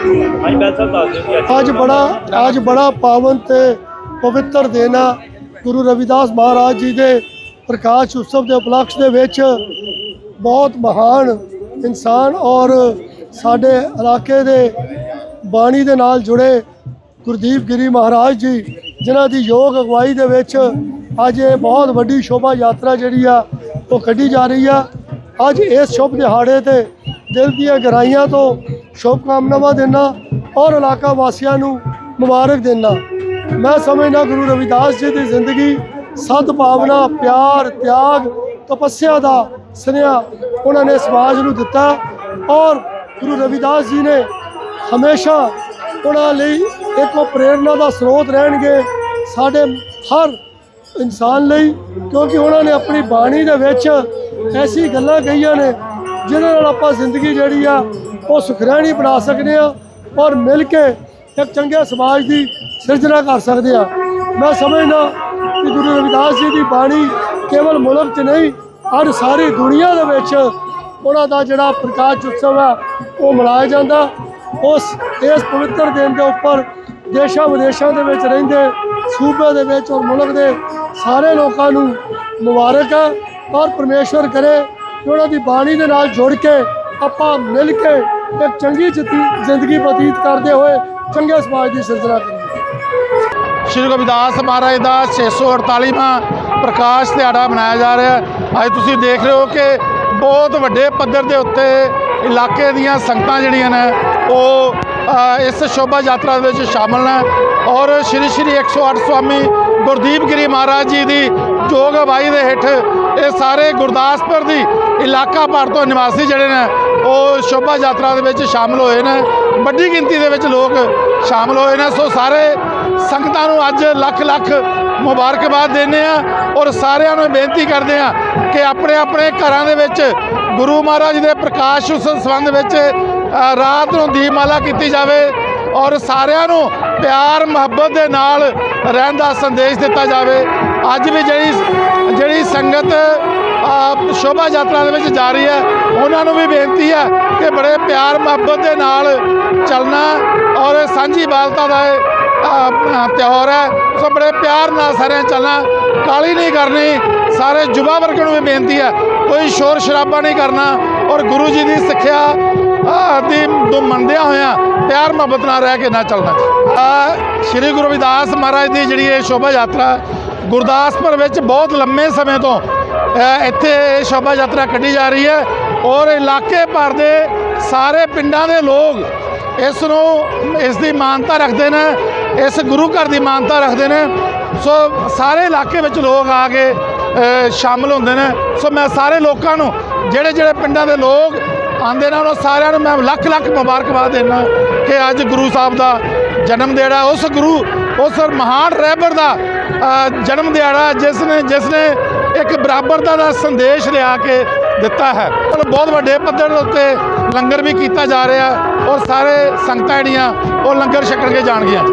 ਹਾਂਜੀ ਬੈਲ ਸਾਹਿਬ ਦੱਸ ਦਿਓ ਕਿ ਅੱਜ ਅੱਜ ਬੜਾ ਅੱਜ ਬੜਾ ਪਾਵਨ ਤੇ ਪਵਿੱਤਰ ਦਿਨ ਆ। ਗੁਰੂ ਰਵਿਦਾਸ ਮਹਾਰਾਜ ਜੀ ਦੇ ਪ੍ਰਕਾਸ਼ ਉਤਸਵ ਦੇ ਉਪਲਕਸ਼ ਦੇ ਵਿੱਚ ਬਹੁਤ ਮਹਾਨ ਇਨਸਾਨ ਔਰ ਸਾਡੇ ਇਲਾਕੇ ਦੇ ਬਾਣੀ ਦੇ ਨਾਲ ਜੁੜੇ ਗੁਰਦੀਪ ਗਿਰੀ ਮਹਾਰਾਜ ਜੀ, ਜਿਨ੍ਹਾਂ ਦੀ ਯੋਗ ਅਗਵਾਈ ਦੇ ਵਿੱਚ ਅੱਜ ਇਹ ਬਹੁਤ ਵੱਡੀ ਸ਼ੋਭਾ ਯਾਤਰਾ ਜਿਹੜੀ ਆ, ਉਹ ਕੱਢੀ ਜਾ ਰਹੀ ਆ। ਅੱਜ ਇਸ ਸ਼ੁਭ ਦਿਹਾੜੇ ਤੇ ਦਿਲ ਦੀਆਂ ਗਹਿਰਾਈਆਂ ਤੋਂ ਸ਼ੁਭ ਕਾਮਨਾਵਾਂ ਦੇਣਾ ਔਰ ਇਲਾਕਾ ਵਾਸੀਆਂ ਨੂੰ ਮੁਬਾਰਕ ਦੇਣਾ ਮੈਂ ਸਮਝਦਾ ਗੁਰੂ ਰਵਿਦਾਸ ਜੀ ਦੀ ਜ਼ਿੰਦਗੀ ਸਤ ਭਾਵਨਾ ਪਿਆਰ, ਤਿਆਗ, ਤਪੱਸਿਆ ਦਾ ਸੁਨੇਹਾ ਉਹਨਾਂ ਨੇ ਸਮਾਜ ਨੂੰ ਦਿੱਤਾ ਔਰ ਗੁਰੂ ਰਵਿਦਾਸ ਜੀ ਨੇ ਹਮੇਸ਼ਾ ਉਹਨਾਂ ਲਈ ਇੱਕ ਉਹ ਪ੍ਰੇਰਨਾ ਦਾ ਸਰੋਤ ਰਹਿਣਗੇ ਸਾਡੇ ਹਰ ਇਨਸਾਨ ਲਈ, ਕਿਉਂਕਿ ਉਹਨਾਂ ਨੇ ਆਪਣੀ ਬਾਣੀ ਦੇ ਵਿੱਚ ਐਸੀ ਗੱਲਾਂ ਕਹੀਆਂ ਨੇ ਜਿਹਦੇ ਨਾਲ ਆਪਾਂ ਜ਼ਿੰਦਗੀ ਜਿਹੜੀ ਆ ਉਹ ਸੁਖਰਾਣੀ ਬਣਾ ਸਕਦੇ ਆ ਔਰ ਮਿਲ ਕੇ ਇੱਕ ਚੰਗੇ ਸਮਾਜ ਦੀ ਸਿਰਜਣਾ ਕਰ ਸਕਦੇ ਆ। ਮੈਂ ਸਮਝਦਾ ਕਿ ਗੁਰੂ ਰਵਿਦਾਸ ਜੀ ਦੀ ਬਾਣੀ ਕੇਵਲ ਮੁਲਕ 'ਚ ਨਹੀਂ ਅੱਜ ਸਾਰੀ ਦੁਨੀਆ ਦੇ ਵਿੱਚ ਉਹਨਾਂ ਦਾ ਜਿਹੜਾ ਪ੍ਰਕਾਸ਼ ਉਤਸਵ ਆ, ਉਹ ਮਨਾਇਆ ਜਾਂਦਾ। ਉਸ, ਇਸ ਪਵਿੱਤਰ ਦਿਨ ਦੇ ਉੱਪਰ ਦੇਸ਼ਾਂ ਵਿਦੇਸ਼ਾਂ ਦੇ ਵਿੱਚ ਰਹਿੰਦੇ, ਸੂਬੇ ਦੇ ਵਿੱਚ ਔਰ ਮੁਲਕ ਦੇ ਸਾਰੇ ਲੋਕਾਂ ਨੂੰ ਮੁਬਾਰਕ ਹੈ ਔਰ ਪਰਮੇਸ਼ਵਰ ਕਰੇ ਕਿ ਉਹਨਾਂ ਦੀ ਬਾਣੀ ਦੇ ਨਾਲ ਜੁੜ ਕੇ ਆਪਾਂ ਮਿਲ ਕੇ ਇੱਕ ਚੰਗੀ ਜ਼ਿੰਦਗੀ ਬਤੀਤ ਕਰਦੇ ਹੋਏ ਚੰਗੇ ਸਮਾਜ ਦੀ ਸਿਰਜਣਾ ਕਰੀਏ ਸ਼੍ਰੀ ਰਵਿਦਾਸ ਮਹਾਰਾਜ ਦਾ 648ਵਾਂ ਪ੍ਰਕਾਸ਼ ਦਿਹਾੜਾ ਮਨਾਇਆ ਜਾ ਰਿਹਾ ਹੈ। ਅੱਜ ਤੁਸੀਂ ਦੇਖ ਰਹੇ ਹੋ ਕਿ ਬਹੁਤ ਵੱਡੇ ਪੱਧਰ ਦੇ ਉੱਤੇ ਇਲਾਕੇ ਦੀਆਂ ਸੰਗਤਾਂ ਜਿਹੜੀਆਂ ਨੇ, ਉਹ ਇਸ ਸ਼ੋਭਾ ਯਾਤਰਾ ਦੇ ਵਿੱਚ ਸ਼ਾਮਲ ਨੇ। ਔਰ ਸ਼੍ਰੀ ਸ਼੍ਰੀ 108 ਸਵਾਮੀ ਗੁਰਦੀਪ ਗਿਰੀ ਮਹਾਰਾਜ ਜੀ ਦੀ ਜੋਗ ਅਗਵਾਈ ਦੇ ਹੇਠ ਇਹ ਸਾਰੇ ਗੁਰਦਾਸਪੁਰ ਦੀ ਇਲਾਕਾ ਭਰ ਤੋਂ ਨਿਵਾਸੀ ਜਿਹੜੇ ਨੇ ਉਹ ਸ਼ੋਭਾ ਯਾਤਰਾ ਦੇ ਵਿੱਚ ਸ਼ਾਮਲ ਹੋਏ ਨੇ। ਵੱਡੀ ਗਿਣਤੀ ਦੇ ਵਿੱਚ ਲੋਕ ਸ਼ਾਮਲ ਹੋਏ ਨੇ। ਸੋ ਸਾਰੇ ਸੰਗਤਾਂ ਨੂੰ ਅੱਜ ਲੱਖ ਲੱਖ ਮੁਬਾਰਕਬਾਦ ਦਿੰਦੇ ਆ ਔਰ ਸਾਰਿਆਂ ਨੂੰ ਬੇਨਤੀ ਕਰਦੇ ਆ ਕਿ ਆਪਣੇ ਆਪਣੇ ਘਰਾਂ ਦੇ ਵਿੱਚ ਗੁਰੂ ਮਹਾਰਾਜ ਦੇ ਪ੍ਰਕਾਸ਼ ਉਸ ਸੰਬੰਧ ਵਿੱਚ ਰਾਤ ਨੂੰ ਦੀਪਮਾਲਾ ਕੀਤੀ ਜਾਵੇ ਔਰ ਸਾਰਿਆਂ ਨੂੰ ਪਿਆਰ, ਮੁਹੱਬਤ ਦੇ ਨਾਲ ਰਹਿਣ ਦਾ ਸੰਦੇਸ਼ ਦਿੱਤਾ ਜਾਵੇ। ਅੱਜ ਵੀ ਜਿਹੜੀ ਜਿਹੜੀ ਸੰਗਤ ਸ਼ੋਭਾ ਯਾਤਰਾ ਦੇ ਵਿੱਚ ਜਾ ਰਹੀ ਹੈ ਉਹਨਾਂ ਨੂੰ ਵੀ ਬੇਨਤੀ ਹੈ ਕਿ ਬੜੇ ਪਿਆਰ ਮੁਹੱਬਤ ਦੇ ਨਾਲ ਚੱਲਣਾ ਔਰ ਸਾਂਝੀ ਬਾਲਤਾ ਦਾ ਇਹ ਤਿਉਹਾਰ ਹੈ। ਸੋ ਬੜੇ ਪਿਆਰ ਨਾਲ ਸਾਰਿਆਂ ਚੱਲਣਾ। ਕਾਲੀ ਨਹੀਂ ਕਰਨੀ, ਸਾਰੇ ਯੁਵਾ ਵਰਗ ਨੂੰ ਵੀ ਬੇਨਤੀ ਹੈ, ਕੋਈ ਸ਼ੋਰ ਸ਼ਰਾਬਾ ਨਹੀਂ ਕਰਨਾ ਔਰ ਗੁਰੂ ਜੀ ਦੀ ਸਿੱਖਿਆ ਦੀ ਤੋਂ ਮੰਨਦਿਆਂ ਹੋਇਆਂ ਪਿਆਰ ਮੁਹੱਬਤ ਨਾਲ ਰਹਿ ਕੇ ਨਾ ਚੱਲਣਾ। ਸ਼੍ਰੀ ਗੁਰੂ ਰਵਿਦਾਸ ਮਹਾਰਾਜ ਦੀ ਜਿਹੜੀ ਇਹ ਸ਼ੋਭਾ ਯਾਤਰਾ, ਗੁਰਦਾਸਪੁਰ ਵਿੱਚ ਬਹੁਤ ਲੰਮੇ ਸਮੇਂ ਤੋਂ ਇੱਥੇ ਇਹ ਸ਼ੋਭਾ ਯਾਤਰਾ ਕੱਢੀ ਜਾ ਰਹੀ ਹੈ। ਔਰ ਇਲਾਕੇ ਭਰ ਦੇ ਸਾਰੇ ਪਿੰਡਾਂ ਦੇ ਲੋਕ ਇਸ ਨੂੰ ਇਸ ਦੀ ਮਾਨਤਾ ਰੱਖਦੇ ਨੇ ਇਸ ਗੁਰੂ ਘਰ ਦੀ ਮਾਨਤਾ ਰੱਖਦੇ ਨੇ। ਸੋ ਸਾਰੇ ਇਲਾਕੇ ਵਿੱਚ ਲੋਕ ਆ ਕੇ ਅ, ਸ਼ਾਮਲ ਹੁੰਦੇ ਨੇ। ਸੋ ਮੈਂ ਸਾਰੇ ਲੋਕਾਂ ਨੂੰ ਜਿਹੜੇ ਜਿਹੜੇ ਪਿੰਡਾਂ ਦੇ ਲੋਕ ਆਉਂਦੇ ਨੇ ਉਹਨਾਂ ਸਾਰਿਆਂ ਨੂੰ ਮੈਂ ਲੱਖ ਲੱਖ ਮੁਬਾਰਕਬਾਦ ਦਿੰਦਾ ਕਿ ਅੱਜ ਗੁਰੂ ਸਾਹਿਬ ਦਾ ਜਨਮ ਦਿਹਾੜਾ ਉਸ ਗੁਰੂ ਉਸ ਮਹਾਨ ਰਹਿਬਰ ਦਾ ਜਨਮ ਦਿਹਾੜਾ ਜਿਸ ਨੇ ਜਿਸ ਨੇ ਇੱਕ ਬਰਾਬਰਤਾ ਦਾ ਸੰਦੇਸ਼ ਲਿਆ ਕੇ ਦਿੱਤਾ ਹੈ। ਔਰ ਬਹੁਤ ਵੱਡੇ ਪੱਧਰ ਦੇ ਉੱਤੇ ਲੰਗਰ ਵੀ ਕੀਤਾ ਜਾ ਰਿਹਾ ਔਰ ਸਾਰੇ ਸੰਗਤਾਂ ਜਿਹੜੀਆਂ, ਉਹ ਲੰਗਰ ਛਕਣ ਕੇ ਜਾਣਗੀਆਂ।